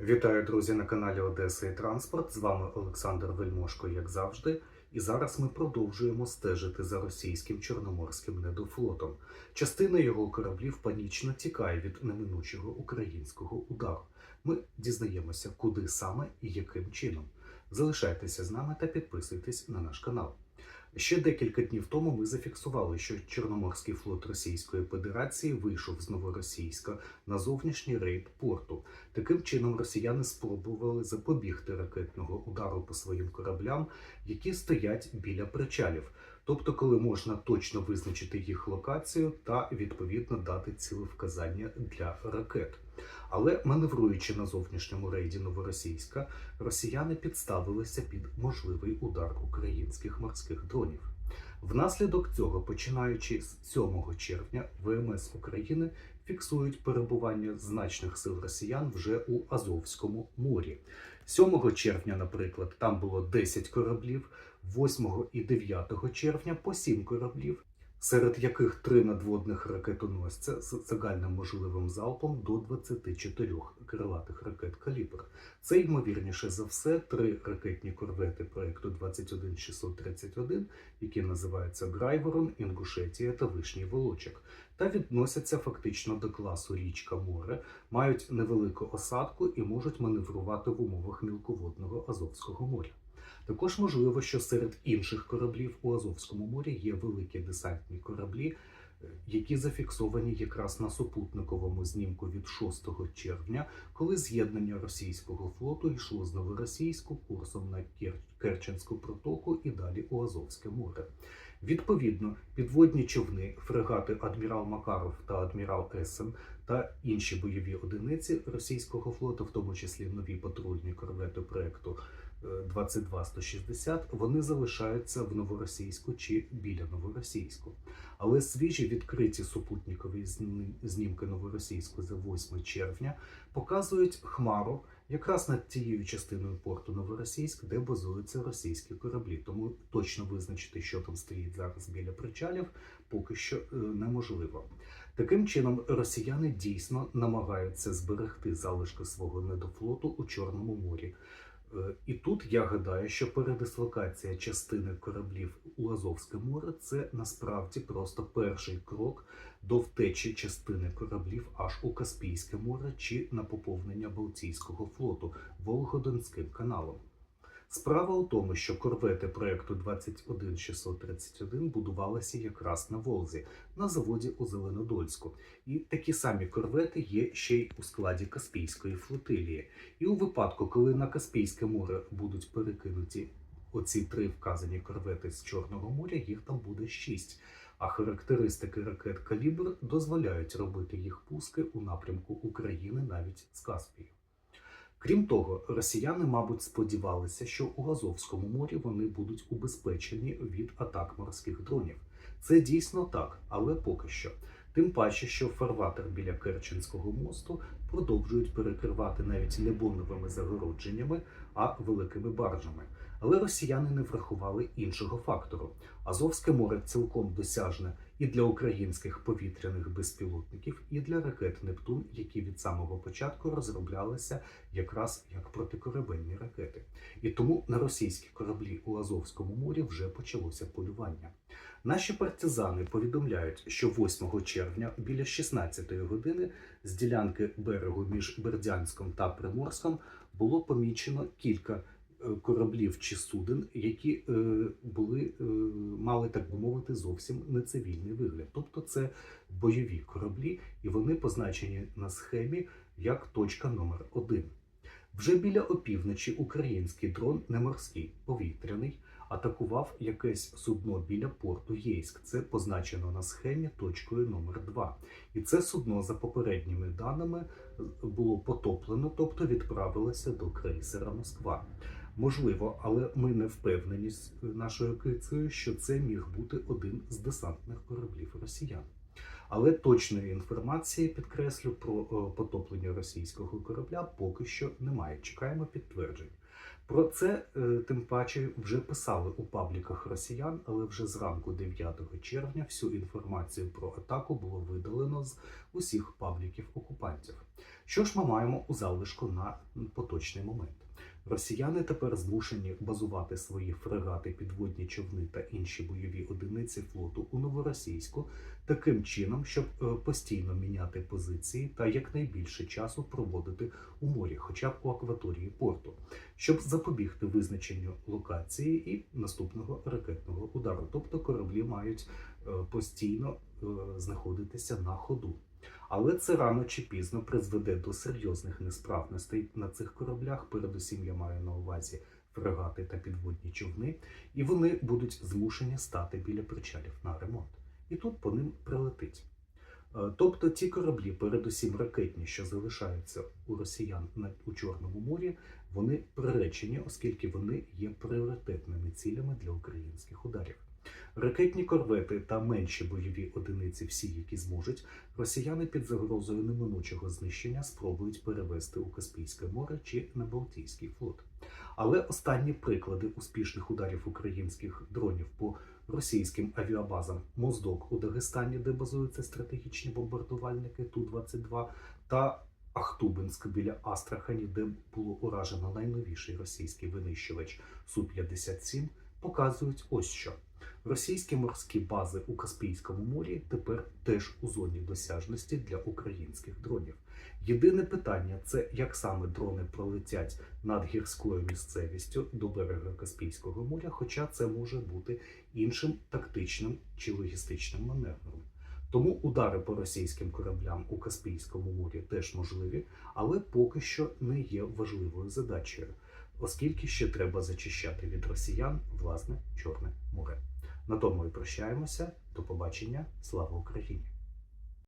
Вітаю, друзі, на каналі Одеса і Транспорт. З вами Олександр Вельмошко, як завжди. І зараз ми продовжуємо стежити за російським чорноморським недофлотом. Частина його кораблів панічно тікає від неминучого українського удару. Ми дізнаємося, куди саме і яким чином. Залишайтеся з нами та підписуйтесь на наш канал. Ще декілька днів тому ми зафіксували, що Чорноморський флот Російської Федерації вийшов з Новоросійська на зовнішній рейд порту. Таким чином, росіяни спробували запобігти ракетного удару по своїм кораблям, які стоять біля причалів, тобто, коли можна точно визначити їх локацію та відповідно дати цілевказання для ракет. Але маневруючи на зовнішньому рейді Новоросійська, росіяни підставилися під можливий удар українських морських дронів. Внаслідок цього, починаючи з 7 червня, ВМС України фіксують перебування значних сил росіян вже у Азовському морі. 7 червня, наприклад, там було 10 кораблів, 8 і 9 червня по 7 кораблів, серед яких три надводних ракетоносця з загальним можливим залпом до 24 крилатих ракет калібр. Це ймовірніше за все три ракетні корвети проекту 21631, які називаються Грайворон, Інгушетія та Вишній Волочок, та відносяться фактично до класу річка море, мають невелику осадку і можуть маневрувати в умовах мілководного Азовського моря. Також можливо, що серед інших кораблів у Азовському морі є великі десантні кораблі, е, які зафіксовані якраз на супутниковому знімку від 6 червня, коли з'єднання російського флоту йшло з Новоросійську курсом на Кер- Керченську протоку і далі у Азовське море. Відповідно, підводні човни, фрегати Адмірал Макаров та Адмірал Есен та інші бойові одиниці російського флоту, в тому числі нові патрульні корвети проекту 22160, вони залишаються в Новоросійську чи біля Новоросійську. Але свіжі відкриті супутникові знімки Новоросійську за 8 червня показують хмару якраз над тією частиною порту Новоросійськ, де базуються російські кораблі. Тому точно визначити, що там стоїть зараз біля причалів, поки що е, неможливо. Таким чином, росіяни дійсно намагаються зберегти залишки свого недофлоту у Чорному морі. Е, І тут я гадаю, що передислокація частини кораблів у Азовське море це насправді просто перший крок до втечі частини кораблів аж у Каспійське море чи на поповнення Балтійського флоту Волгодонським каналом. Справа у тому, що корвети проекту 21631 будувалися якраз на Волзі, на заводі у Зеленодольську. І такі самі корвети є ще й у складі Каспійської флотилії. І у випадку, коли на Каспійське море будуть перекинуті оці три вказані корвети з Чорного моря, їх там буде шість. А характеристики ракет калібр дозволяють робити їх пуски у напрямку України навіть з Каспію. Крім того, росіяни, мабуть, сподівалися, що у Азовському морі вони будуть убезпечені від атак морських дронів. Це дійсно так, але поки що. Тим паче, що фарватер біля Керченського мосту продовжують перекривати навіть не боновими загородженнями, а великими баржами. Але росіяни не врахували іншого фактору. Азовське море цілком досяжне і для українських повітряних безпілотників, і для ракет Нептун, які від самого початку розроблялися якраз як протикорабельні ракети. І тому на російські кораблі у Азовському морі вже почалося полювання. Наші партизани повідомляють, що 8 червня біля 16 години з ділянки берегу між Бердянськом та Приморськом було помічено кілька кораблів чи суден, які е, були, е, мали, так би мовити, зовсім не цивільний вигляд. Тобто це бойові кораблі, і вони позначені на схемі як точка номер 1 Вже біля опівночі український дрон не морський, повітряний, атакував якесь судно біля порту Єйськ. Це позначено на схемі точкою номер 2 І це судно, за попередніми даними, було потоплено, тобто відправилося до крейсера Москва. Можливо, але ми не впевнені з нашою кицею, що це міг бути один з десантних кораблів росіян. Але точної інформації підкреслю про е, потоплення російського корабля поки що немає. Чекаємо підтверджень. Про це е, тим паче вже писали у пабліках росіян, але вже зранку 9 червня всю інформацію про атаку було видалено з усіх пабліків окупантів. Що ж ми маємо у залишку на поточний момент? Росіяни тепер змушені базувати свої фрегати, підводні човни та інші бойові одиниці флоту у новоросійську таким чином, щоб е, постійно міняти позиції та якнайбільше часу проводити у морі, хоча б у акваторії порту, щоб запобігти визначенню локації і наступного ракетного удару. Тобто кораблі мають е, постійно е, знаходитися на ходу. Але це рано чи пізно призведе до серйозних несправностей на цих кораблях. Передусім, я маю на увазі фрегати та підводні човни, і вони будуть змушені стати біля причалів на ремонт. І тут по ним прилетить. Е, Тобто ті кораблі, передусім ракетні, що залишаються у росіян у Чорному морі, вони приречені, оскільки вони є пріоритетними цілями для українських ударів. Ракетні корвети та менші бойові одиниці, всі, які зможуть, росіяни під загрозою неминучого знищення спробують перевести у Каспійське море чи на Балтійський флот. Але останні приклади успішних ударів українських дронів по російським авіабазам Моздок у Дагестані, де базуються стратегічні бомбардувальники Ту-22, та Ахтубинськ біля Астрахані, де було уражено найновіший російський винищувач Су-57, показують ось що. Російські морські бази у Каспійському морі тепер теж у зоні досяжності для українських дронів. Єдине питання це як саме дрони пролетять над гірською місцевістю до берега Каспійського моря, хоча це може бути іншим тактичним чи логістичним маневром. Тому удари по російським кораблям у Каспійському морі теж можливі, але поки що не є важливою задачею, оскільки ще треба зачищати від росіян власне Чорне море. На тому і прощаємося. До побачення. Слава Україні!